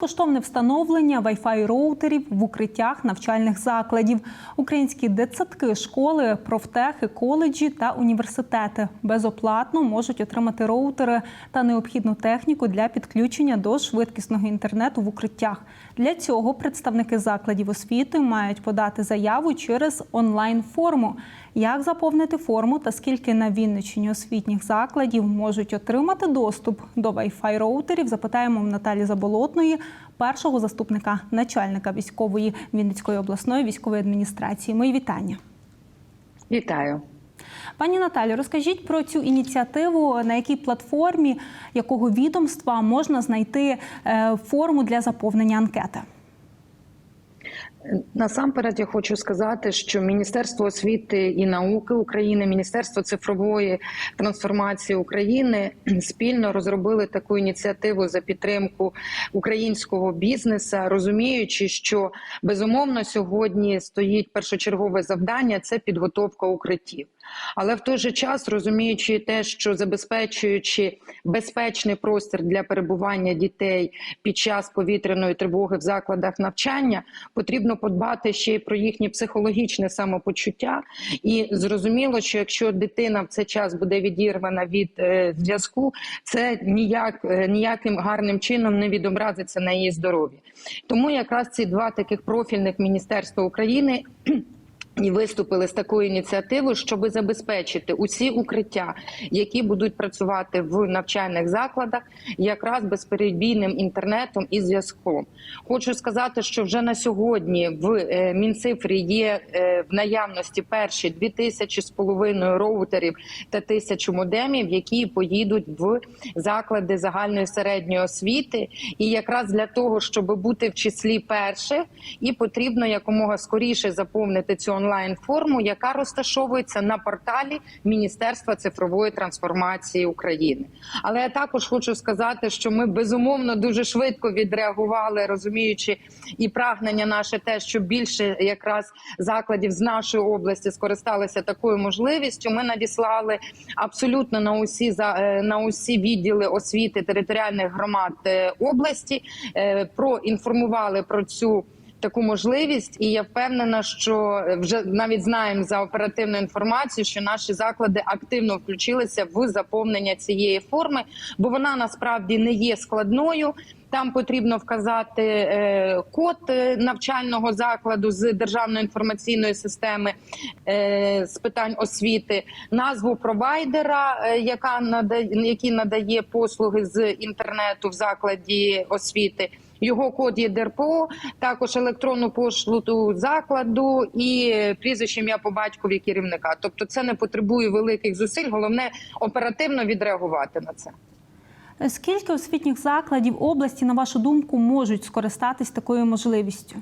Коштовне встановлення Wi-Fi роутерів в укриттях навчальних закладів, українські дитсадки, школи, профтехи, коледжі та університети безоплатно можуть отримати роутери та необхідну техніку для підключення до швидкісного інтернету в укриттях. Для цього представники закладів освіти мають подати заяву через онлайн-форму. Як заповнити форму та скільки на Вінниччині освітніх закладів можуть отримати доступ до Wi-Fi роутерів, запитаємо в Наталі Заболотної, першого заступника начальника військової Вінницької обласної військової адміністрації. Мої вітання. Вітаю. Пані Наталі, розкажіть про цю ініціативу, на якій платформі якого відомства можна знайти е, форму для заповнення анкети. Насамперед я хочу сказати, що Міністерство освіти і науки України, Міністерство цифрової трансформації України спільно розробили таку ініціативу за підтримку українського бізнесу, розуміючи, що безумовно сьогодні стоїть першочергове завдання це підготовка укриттів. Але в той же час розуміючи те, що забезпечуючи безпечний простір для перебування дітей під час повітряної тривоги в закладах навчання, потрібно подбати ще й про їхнє психологічне самопочуття. І зрозуміло, що якщо дитина в цей час буде відірвана від е, зв'язку, це ніяк е, ніяким гарним чином не відобразиться на її здоров'ї. Тому якраз ці два таких профільних міністерства України. І виступили з такою ініціативою, щоб забезпечити усі укриття, які будуть працювати в навчальних закладах, якраз безперебійним інтернетом і зв'язком. Хочу сказати, що вже на сьогодні в е, мінцифрі є е, в наявності перші дві тисячі з половиною роутерів та тисячу модемів, які поїдуть в заклади загальної середньої освіти. І якраз для того, щоб бути в числі перших, і потрібно якомога скоріше заповнити цю онлайн форму, яка розташовується на порталі Міністерства цифрової трансформації України. Але я також хочу сказати, що ми безумовно дуже швидко відреагували, розуміючи і прагнення наше те, що більше якраз закладів з нашої області скористалися такою можливістю. Ми надіслали абсолютно на усі е, на усі відділи освіти територіальних громад е, області. е, Проінформували про цю таку можливість, і я впевнена, що вже навіть знаємо за оперативну інформацію, що наші заклади активно включилися в заповнення цієї форми, бо вона насправді не є складною. Там потрібно вказати е, код е, навчального закладу з державної інформаційної системи е, з питань освіти, назву провайдера, е, яка надає, який надає послуги з інтернету в закладі освіти. Його код є ДРПО, також електронну пошту закладу і прізвище ім'я по батькові керівника. Тобто, це не потребує великих зусиль. Головне оперативно відреагувати на це. Скільки освітніх закладів області, на вашу думку, можуть скористатись такою можливістю?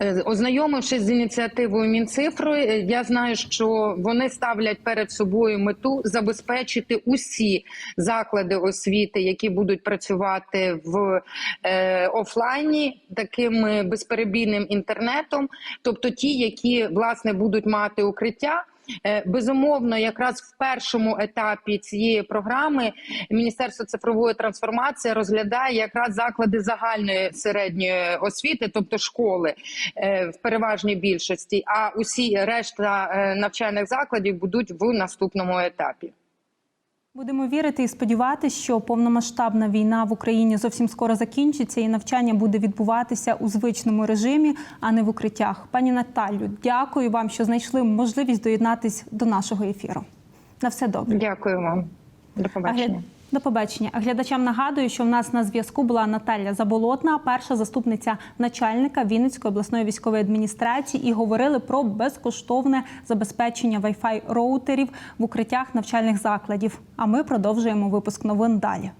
Е, Ознайомившись з ініціативою Мінцифри, е, я знаю, що вони ставлять перед собою мету забезпечити усі заклади освіти, які будуть працювати в е, офлайні таким е, безперебійним інтернетом, тобто ті, які власне будуть мати укриття. Е, Безумовно, якраз в першому етапі цієї програми Міністерство цифрової трансформації розглядає якраз заклади загальної середньої освіти, тобто школи е, в переважній більшості. А усі решта е, навчальних закладів будуть в наступному етапі. Будемо вірити і сподіватися, що повномасштабна війна в Україні зовсім скоро закінчиться, і навчання буде відбуватися у звичному режимі, а не в укриттях. Пані Наталю, дякую вам, що знайшли можливість доєднатись до нашого ефіру. На все добре. Дякую вам. До побачення. До побачення. Глядачам нагадую, що в нас на зв'язку була Наталя Заболотна, перша заступниця начальника Вінницької обласної військової адміністрації, і говорили про безкоштовне забезпечення Wi-Fi роутерів в укриттях навчальних закладів. А ми продовжуємо випуск новин далі.